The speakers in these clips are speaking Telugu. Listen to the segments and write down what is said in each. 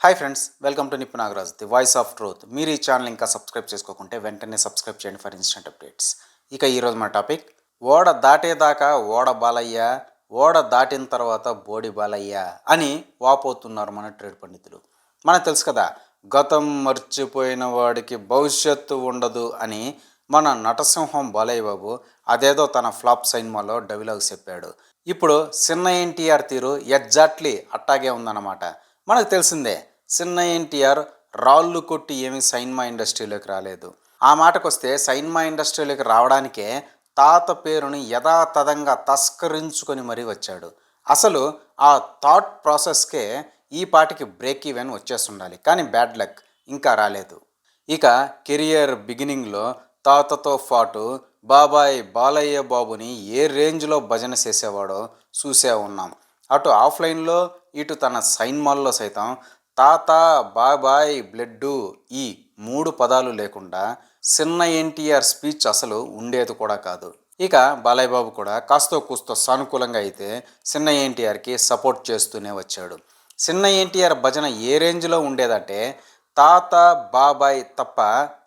Hi friends welcome to Nippu Nagaraj the voice of truth మీరు ఈ ఛానల్ ఇంకా సబ్స్క్రైబ్ చేసుకోకుంటే వెంటనే సబ్స్క్రైబ్ చేయండి ఫర్ ఇన్స్టెంట్ అప్డేట్స్ ఇక ఈరోజు మన టాపిక్ ఓడ దాటేదాకా ఓడ బాలయ్య ఓడ దాటిన తర్వాత బోడి బాలయ్య అని వాపోతున్నారు మన ట్రేడ్ పండితులు. మనకు తెలుసు కదా గతం మర్చిపోయిన వాడికి భవిష్యత్తు ఉండదు అని మన నటసింహం బాలయ్య బాబు అదేదో తన ఫ్లాప్ సినిమాలో డవిలాగ్ చెప్పాడు. ఇప్పుడు చిన్న ఎన్టీఆర్ తీరు ఎగ్జాక్ట్లీ అట్టాగే ఉందన్నమాట. మనకు తెలిసిందే చిన్న ఎన్టీఆర్ రాళ్ళు కొట్టి ఏమీ సైన్మా ఇండస్ట్రీలోకి రాలేదు. ఆ మాటకొస్తే సైన్మా ఇండస్ట్రీలోకి రావడానికే తాత పేరుని యథాతథంగా తస్కరించుకొని మరీ వచ్చాడు. అసలు ఆ థాట్ ప్రాసెస్కే ఈ పాటికి బ్రేక్ ఈవెన్ వచ్చేస్తుండాలి. కానీ బ్యాడ్ లక్ ఇంకా రాలేదు. ఇక కెరియర్ బిగినింగ్లో తాతతో పాటు బాబాయ్ బాలయ్య బాబుని ఏ రేంజ్లో భజన చేసేవాడో చూసే ఉన్నాం. అటు ఆఫ్లైన్లో ఇటు తన సైన్మాల్లో సైతం తాత బాబాయ్ బ్లడ్డు ఈ మూడు పదాలు లేకుండా చిన్న ఎన్టీఆర్ స్పీచ్ అసలు ఉండేది కూడా కాదు. ఇక బాలయ్య బాబు కూడా కాస్తో కూస్తో సానుకూలంగా అయితే చిన్న ఎన్టీఆర్కి సపోర్ట్ చేస్తూనే వచ్చాడు. చిన్న ఎన్టీఆర్ భజన ఏ రేంజ్లో ఉండేదంటే తాత బాబాయ్ తప్ప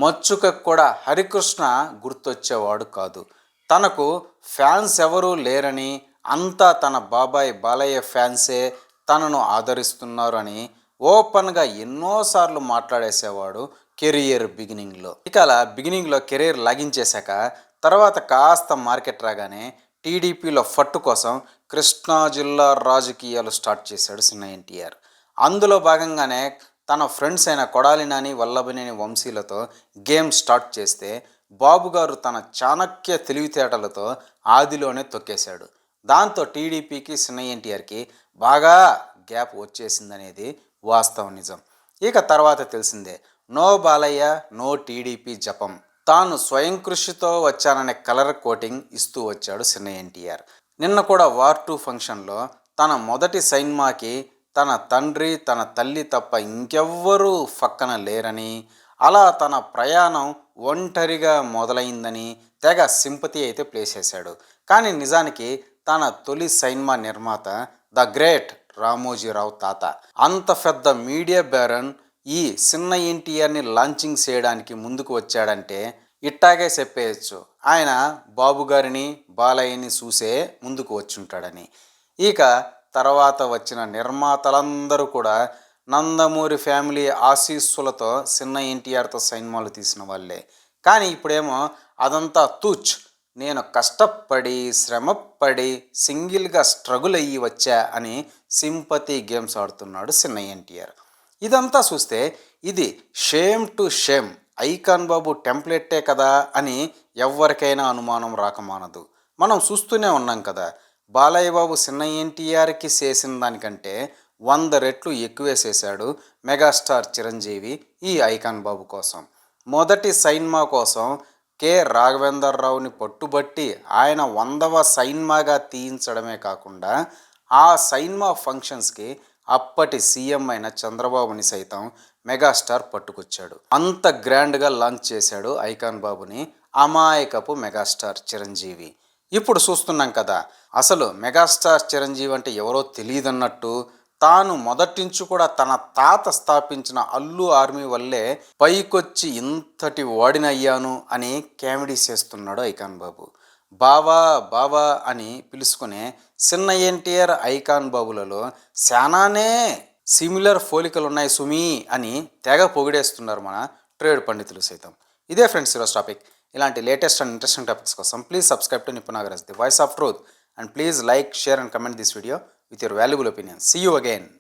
మచ్చుక కూడా హరికృష్ణ గుర్తొచ్చేవాడు కాదు. తనకు ఫ్యాన్స్ ఎవరూ లేరని అంతా తన బాబాయ్ బాలయ్య ఫ్యాన్సే తనను ఆదరిస్తున్నారు అని ఓపెన్గా ఎన్నోసార్లు మాట్లాడేసేవాడు కెరియర్ బిగినింగ్లో. ఇక అలా బిగినింగ్లో కెరీర్ లాగించేశాక తర్వాత కాస్త మార్కెట్ రాగానే టీడీపీలో ఫట్టు కోసం కృష్ణా జిల్లా రాజకీయాలు స్టార్ట్ చేశాడు చిన్న ఎన్టీఆర్. అందులో భాగంగానే తన ఫ్రెండ్స్ అయిన కొడాలి నాని వల్లభనేని వంశీలతో గేమ్ స్టార్ట్ చేస్తే బాబు గారు తన చాణక్య తెలివితేటలతో ఆదిలోనే తొక్కేశాడు. దాంతో టీడీపీకి చిన్న ఎన్టీఆర్కి బాగా గ్యాప్ వచ్చేసిందనేది వాస్తవం నిజం. ఇక తర్వాత తెలిసిందే నో బాలయ్య నో టీడీపీ జపం. తాను స్వయం కృషితో వచ్చాననే కలర్ కోటింగ్ ఇస్తూ వచ్చాడు చిన్న ఎన్టీఆర్. నిన్న కూడా వార్ టూ ఫంక్షన్లో తన మొదటి సైన్మాకి తన తండ్రి తన తల్లి తప్ప ఇంకెవ్వరూ పక్కన లేరని అలా తన ప్రయాణం ఒంటరిగా మొదలైందని తెగ సింపతి అయితే ప్లే చేశాడు. కానీ నిజానికి తన తొలి సైన్మా నిర్మాత ద గ్రేట్ రామోజీరావు తాత. అంత పెద్ద మీడియా బ్యారన్ ఈ చిన్న ఎన్టీఆర్ని లాంచింగ్ చేయడానికి ముందుకు వచ్చాడంటే ఇట్టాగే చెప్పేయచ్చు. ఆయన బాబు గారిని బాలయ్యని చూసే ముందుకు వచ్చుంటాడని. ఇక తర్వాత వచ్చిన నిర్మాతలందరూ కూడా నందమూరి ఫ్యామిలీ ఆశీస్సులతో చిన్న ఎన్టీఆర్తో సినిమాలు తీసిన వాళ్ళే. కానీ ఇప్పుడేమో అదంతా తూచ్ నేను కష్టపడి శ్రమపడి సింగిల్గా స్ట్రగుల్ అయ్యి వచ్చా అని సింపతి గేమ్స్ ఆడుతున్నాడు చిన్న ఎన్టీఆర్. ఇదంతా చూస్తే ఇది shame to shame icon Babu టెంప్లెట్టే కదా అని ఎవరికైనా అనుమానం రాకమానదు మనం చూస్తూనే ఉన్నాం కదా బాలయ్య బాబు చిన్న ఎన్టీఆర్కి చేసిన దానికంటే వంద రెట్లు ఎక్కువే చేశాడు మెగాస్టార్ చిరంజీవి ఈ ఐకాన్ బాబు కోసం. మొదటి సైన్మా కోసం కె. రాఘవేంద్రరావుని పట్టుబట్టి ఆయన వందవ సైన్మాగా తీయించడమే కాకుండా ఆ సైన్మా ఫంక్షన్స్కి అప్పటి సీఎం అయిన చంద్రబాబుని సైతం మెగాస్టార్ పట్టుకొచ్చాడు. అంత గ్రాండ్గా లాంచ్ చేశాడు ఐకాన్ బాబుని. అమాయకపు మెగాస్టార్ చిరంజీవి. ఇప్పుడు చూస్తున్నాం కదా అసలు మెగాస్టార్ చిరంజీవి అంటే ఎవరో తెలియదన్నట్టు తాను మొదటించు కూడా తన తాత స్థాపించిన అల్లు ఆర్మీ వల్లే పైకొచ్చి ఇంతటి వాడినయ్యాను అని కామెడీ చేస్తున్నాడు ఐకాన్ బాబు. బావా బావా అని పిలుచుకునే చిన్న ఎన్టీఆర్ ఐకాన్ బాబులలో శానానే సిమిలర్ పోలికలు ఉన్నాయి సుమి అని తెగ పొగిడేస్తున్నారు మన ట్రేడ్ పండితులు సైతం. ఇదే ఫ్రెండ్స్ ఈరోజు టాపిక్. ఇలాంటి లేటెస్ట్ అండ్ ఇంట్రెస్టింగ్ టాపిక్స్ కోసం please subscribe to నిపునాగరస్ the voice of truth. and please like, share and comment this video with your valuable opinions. See you again.